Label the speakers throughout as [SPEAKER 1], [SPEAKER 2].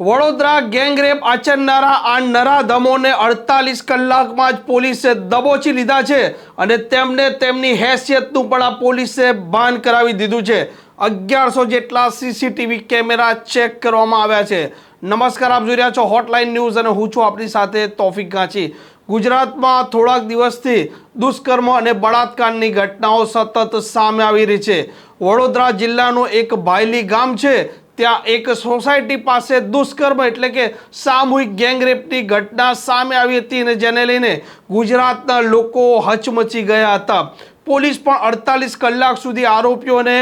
[SPEAKER 1] Vadodara gangrape આચરનારા આ નરાધમોને અડતાલીસ કલાકમાં જ પોલીસે દબોચી લીધા છે અને તેમને તેમની હેસિયતનું પણ આ પોલીસે ભાન કરાવી દીધું છે. અગિયારસો જેટલા સીસીટીવી કેમેરા ચેક કરવામાં આવ્યા છે. નમસ્કાર, આપ જોઈ રહ્યા છો હોટલાઇન ન્યૂઝ અને હું છું આપણી સાથે તોફિક ગાંચી. ગુજરાતમાં થોડાક દિવસથી દુષ્કર્મ અને બળાત્કારની ઘટનાઓ સતત સામે આવી રહી છે. વડોદરા જિલ્લાનું એક ભાયલી ગામ છે. ત્યાં એક સોસાયટી પાસે દુષ્કર્મ એટલે કે સામૂહિક ગેંગરેપની ઘટના સામે આવી હતી અને જેને લઈને ગુજરાતના લોકો હચમચી ગયા હતા. પોલીસ પણ અડતાલીસ કલાક સુધી આરોપીઓને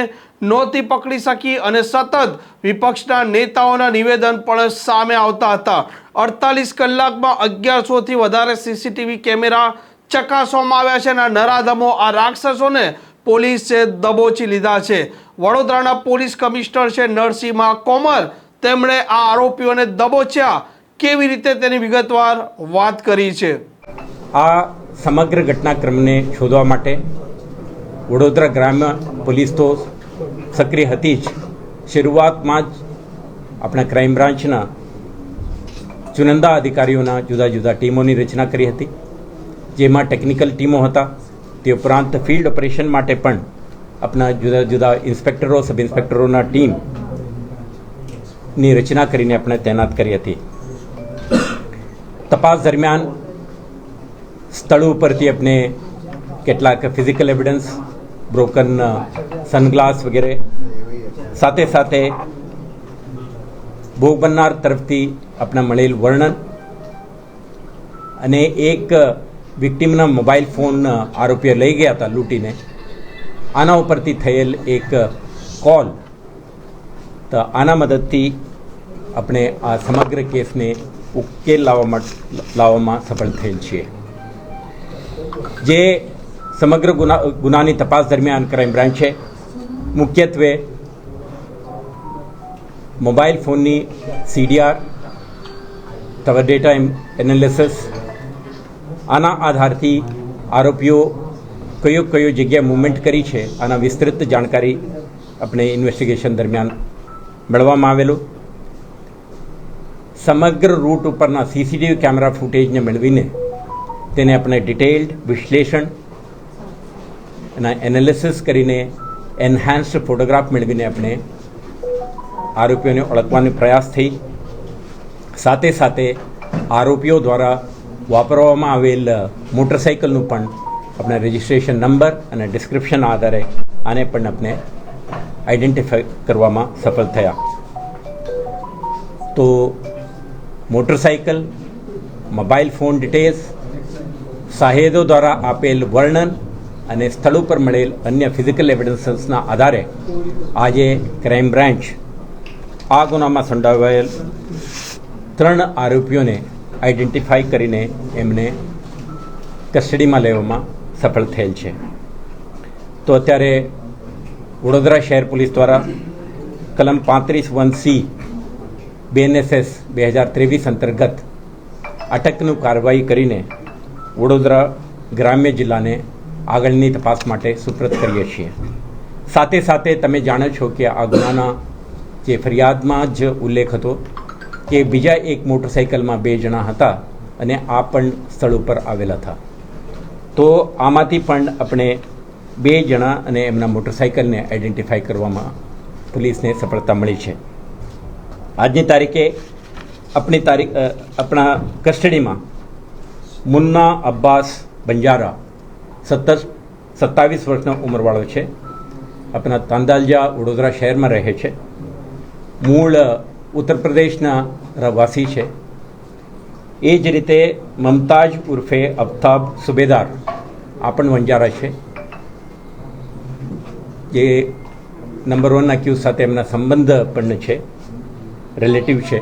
[SPEAKER 1] નહોતી પકડી શકી અને સતત વિપક્ષના નેતાઓના નિવેદન પણ સામે આવતા હતા. અડતાલીસ કલાકમાં અગિયારસોથી વધારે સીસીટીવી કેમેરા ચકાસવામાં આવ્યા છે અને નરાધમો આ રાક્ષસોને પોલીસે દબોચી લીધા છે. વડોદરાના પોલીસ કમિશનર છે નરસિંહા કોમર તેમણે આ આરોપીઓને દબોચ્યા. કેવી રીતે તેની વિગતવાર વાત કરી છે?
[SPEAKER 2] આ સમગ્ર ઘટનાક્રમને શોધવા માટે વડોદરા ગ્રામ્ય પોલીસ તો સક્રિય હતી જ. શરૂઆતમાં જ આપણા ક્રાઇમ બ્રાન્ચના ચુનંદા અધિકારીઓના જુદા જુદા ટીમોની રચના કરી હતી. જેમાં ટેકનિકલ ટીમો હતા. તે ઉપરાંત ફિલ્ડ ઓપરેશન માટે પણ આપણા જુદા જુદા ઇન્સ્પેક્ટરો, સબ ઇન્સ્પેક્ટરોના ટીમની રચના કરીને આપણે તૈનાત કરી હતી. તપાસ દરમિયાન સ્થળ ઉપરથી આપણે કેટલાક ફિઝિકલ એવિડન્સ બ્રોકન સનગ્લાસ વગેરે સાથે સાથે ભોગ બનનાર તરફથી આપણા મળેલ વર્ણન અને એક વિક્ટીમના મોબાઈલ ફોન આરોપીઓ લઈ ગયા હતા, લૂંટીને. આના ઉપરથી થયેલ એક કોલ. તો આના મદદથી આપણે આ સમગ્ર કેસને ઉકેલ લાવવા લાવવામાં સફળ થયેલ છીએ. જે સમગ્ર ગુના, ગુનાની તપાસ દરમિયાન ક્રાઇમ બ્રાન્ચે મુખ્યત્વે મોબાઈલ ફોનની સીડીઆર, તવર ડેટા એનાલિસિસ, આના આધારથી આરોપીઓ કયો કયો જગ્યાએ મૂવમેન્ટ કરી છે, આના વિસ્તૃત જાણકારી આપણે ઇન્વેસ્ટિગેશન દરમિયાન મેળવવામાં આવેલું. સમગ્ર રૂટ ઉપરના સીસીટીવી કેમેરા ફૂટેજને મેળવીને તેને આપણે ડિટેલ્ડ વિશ્લેષણ એના એનાલિસિસ કરીને એન્હાન્સ્ડ ફોટોગ્રાફ મેળવીને આપણે આરોપીઓને ઓળખવાનો પ્રયાસ થઈ. સાથે સાથે આરોપીઓ દ્વારા વાપરવામાં આવેલ મોટરસાઇકલનું પણ આપણે રજિસ્ટ્રેશન નંબર અને ડિસ્ક્રિપ્શન આધારે આને પણ આપણે આઈડેન્ટિફાઈ કરવામાં સફળ થયા તો મોટરસાઇકલ મોબાઈલ ફોન ડિટેલ્સ સાહેદો દ્વારા આપેલ વર્ણન અને સ્થળ ઉપર મળેલ અન્ય ફિઝિકલ એવિડન્સના આધારે આજે ક્રાઇમ બ્રાન્ચ આ ગુનામાં સંડોવાયેલ ત્રણ આરોપીઓને આઈડેન્ટિફાઈ કરીને એમને કસ્ટડીમાં લેવામાં સફળ થયેલ છે. તો અત્યારે વડોદરા શહેર પોલીસ દ્વારા કલમ પાંત્રીસ વન સી બીએનએસએસ બે હજાર ત્રેવીસ અંતર્ગત અટકનું કાર્યવાહી કરીને વડોદરા ગ્રામ્ય જિલ્લાને આગળની તપાસ માટે સુપ્રત કરીએ છીએ. સાથે સાથે તમે જાણો છો કે આ ગુનાના જે ફરિયાદમાં જ ઉલ્લેખ હતો કે બીજા એક મોટરસાઇકલમાં બે જણા હતા અને આ પણ સ્થળ ઉપર આવેલા હતા. તો આમાંથી પણ આપણે બે જણા અને એમના મોટરસાઇકલને આઈડેન્ટિફાઈ કરવામાં પોલીસને સફળતા મળી છે. આજની તારીખે આપણી તારીખ આપણા કસ્ટડીમાં મુન્ના અબ્બાસ બંજારા, સત્તર, સત્તાવીસ વર્ષનો ઉંમરવાળો છે. આપણા તાંદાલજા વડોદરા શહેરમાં રહે છે. મૂળ ઉત્તર પ્રદેશના રહેવાસી છે. એ જ રીતે મમતાજ ઉર્ફે અફતાબ સુબેદાર આ પણ વંજારા છે. જે નંબર વનના ક્યુ સાથે એમના સંબંધ પણ છે રિલેટિવ છે.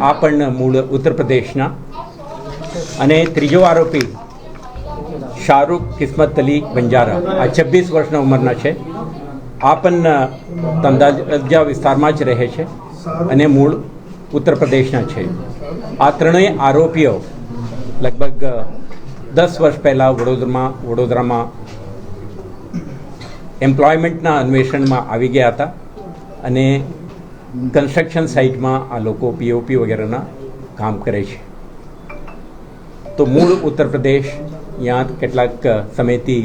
[SPEAKER 2] આ પણ મૂળ ઉત્તર પ્રદેશના. અને ત્રીજો આરોપી શાહરૂખ કિસ્મત અલી બંજારા આ છવ્વીસ વર્ષના ઉંમરના છે. આ પણ તંદાજા વિસ્તારમાં જ રહે છે અને મૂળ ઉત્તર પ્રદેશના છે. આ ત્રણેય આરોપીઓ લગભગ દસ વર્ષ પહેલાં વડોદરામાં વડોદરામાં એમ્પ્લોયમેન્ટના અન્વેષણમાં આવી ગયા હતા અને કન્સ્ટ્રક્શન સાઇટમાં આ લોકો પીઓપી વગેરેના કામ કરે છે. તો મૂળ ઉત્તર પ્રદેશ ત્યાં કેટલાક સમયથી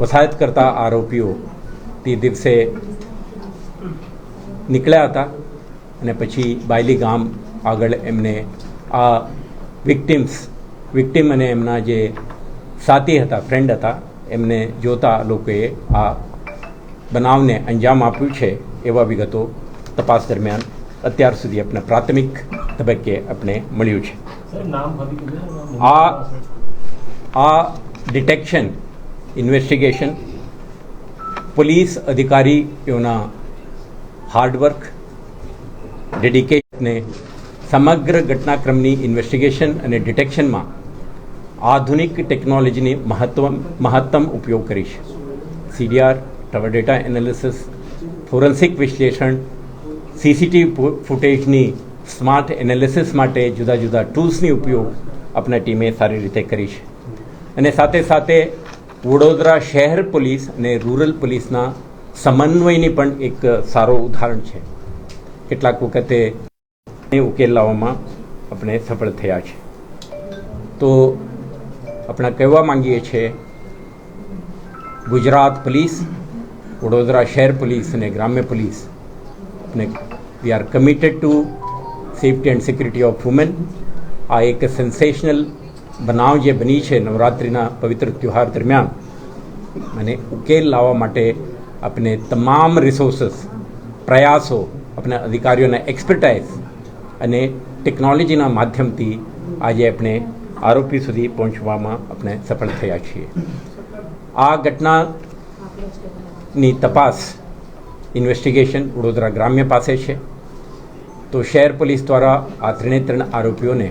[SPEAKER 2] વસાહત કરતા આરોપીઓ તે દિવસે નીકળ્યા હતા અને પછી બાયલી ગામ આગળ એમને આ વિક્ટિમ્સ વિક્ટિમ અને એમના જે સાથી હતા ફ્રેન્ડ હતા એમને જોતા લોકોએ આ બનાવને અંજામ આપ્યું છે એવા વિગતો તપાસ દરમિયાન અત્યાર સુધી આપણે પ્રાથમિક તબક્કે આપણે મળ્યું છે. આ આ ડિટેક્શન ઇન્વેસ્ટિગેશન પોલીસ અધિકારીઓના હાર્ડવર્ક ડેડિકેશનને સમગ્ર ઘટનાક્રમની ઇન્વેસ્ટિગેશન અને ડિટેક્શનમાં આધુનિક ટેકનોલોજીની મહત્વ મહત્તમ ઉપયોગ કરીશ CDR tower data analysis forensic વિશ્લેષણ સીસીટીવી ફૂટેજની સ્માર્ટ એનાલિસિસ માટે જુદા જુદા ટૂલ્સની ઉપયોગ આપણા ટીમે સારી રીતે કરી છે. અને સાથે સાથે વડોદરા શહેર પોલીસ અને રૂરલ પોલીસના સમન્વયની પણ એક સારો ઉદાહરણ છે. કેટલાક વખતે એ ઉકેલ લાવવામાં આપણે સફળ થયા છે. તો આપણે કહેવા માંગીએ છીએ ગુજરાત પોલીસ, વડોદરા શહેર પોલીસ અને ગ્રામ્ય પોલીસ આપણે we are committed to safety and security of women આ એક સેન્સેશનલ બનાવ જે બની છે નવરાત્રિના પવિત્ર તહેવાર દરમિયાન અને ઉકેલ લાવવા માટે આપણે તમામ રિસોર્સિસ પ્રયાસો, આપણા અધિકારીઓના એક્સપર્ટાઇઝ અને ટેકનોલોજીના માધ્યમથી આજે આપણે આરોપી સુધી પહોંચવામાં આપણે સફળ થયા છીએ. આ ઘટનાની તપાસ ઇન્વેસ્ટિગેશન વડોદરા ગ્રામ્ય પાસે છે. તો શહેર પોલીસ દ્વારા આ ત્રણે ત્રણ આરોપીઓને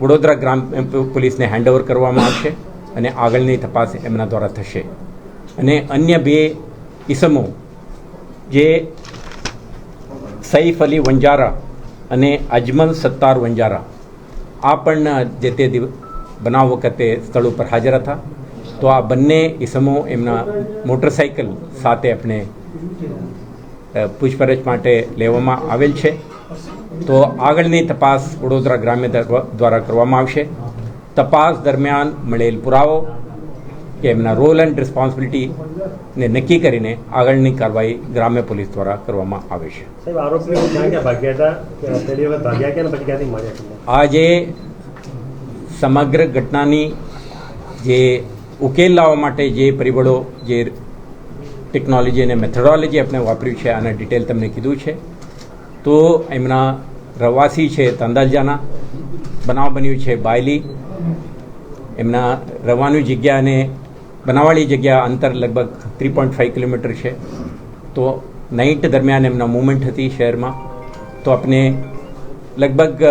[SPEAKER 2] વડોદરા ગ્રામ પોલીસને હેન્ડઓવર કરવામાં આવશે અને આગળની તપાસ એમના દ્વારા થશે. અને અન્ય બે ઇસમો જે સૈફ અલી વંજારા અને અજમલ સત્તાર વંજારા. આ પણ જે તે દિવ, બનાવ વખતે સ્થળ ઉપર હાજર હતા. તો આ બંને ઇસમો એમના મોટરસાઇકલ સાથે આપણે પૂછપરછ માટે લેવામાં આવેલ છે. તો આગળની તપાસ વડોદરા ગ્રામ્ય દ્વારા કરવામાં આવશે. તપાસ દરમિયાન મળેલ પુરાવો કે એમના રોલ એન્ડ રિસ્પોન્સિબિલિટીને નક્કી કરીને આગળની કાર્યવાહી ગ્રામ્ય પોલીસ દ્વારા કરવામાં આવે છે. આજે સમગ્ર ઘટનાની જે ઉકેલ લાવવા માટે જે પરિબળો જે ટેકનોલોજી અને મેથોડોલોજી આપણે વાપર્યું છે અને ડિટેલ તમને કીધું છે તો એમના રવાસી છે તંદાલજાના બનાવ બન્યું છે બાયલી. એમના રવાની જગ્યા અને બનાવવાળી જગ્યા અંતર લગભગ થ્રી પોઈન્ટ ફાઇવ કિલોમીટર છે. તો નાઇટ દરમિયાન એમના મુવમેન્ટ હતી શહેરમાં. તો આપણે લગભગ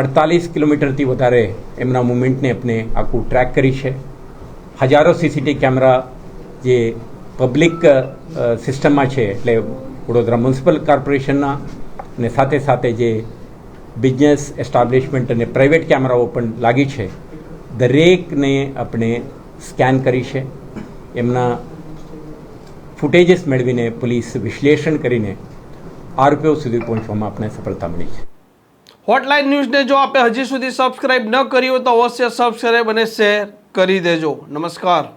[SPEAKER 2] અડતાલીસ કિલોમીટરથી વધારે એમના મુવમેન્ટને આપણે આખું ટ્રેક કરી છે. હજારો સીસીટીવી કેમેરા જે પબ્લિક સિસ્ટમમાં છે, એટલે વડોદરા મ્યુનિસિપલ કોર્પોરેશનના અને સાથે સાથે જે બિઝનેસ એસ્ટાબ્લિશમેન્ટ અને પ્રાઇવેટ કેમેરાઓ પણ લાગી છે. દરેકને આપણે સ્કેન કરી છે. એમના ફૂટેજીસ મેળવીને પોલીસ વિશ્લેષણ કરીને આરોપીઓ સુધી પહોંચવામાં આપણે સફળતા મળી છે.
[SPEAKER 1] હોટલાઇન ન્યૂઝને જો આપે હજી સુધી સબસ્ક્રાઇબ ન કરી હોય તો અવશ્ય સબસ્ક્રાઇબ અને શેર કરી દેજો. નમસ્કાર.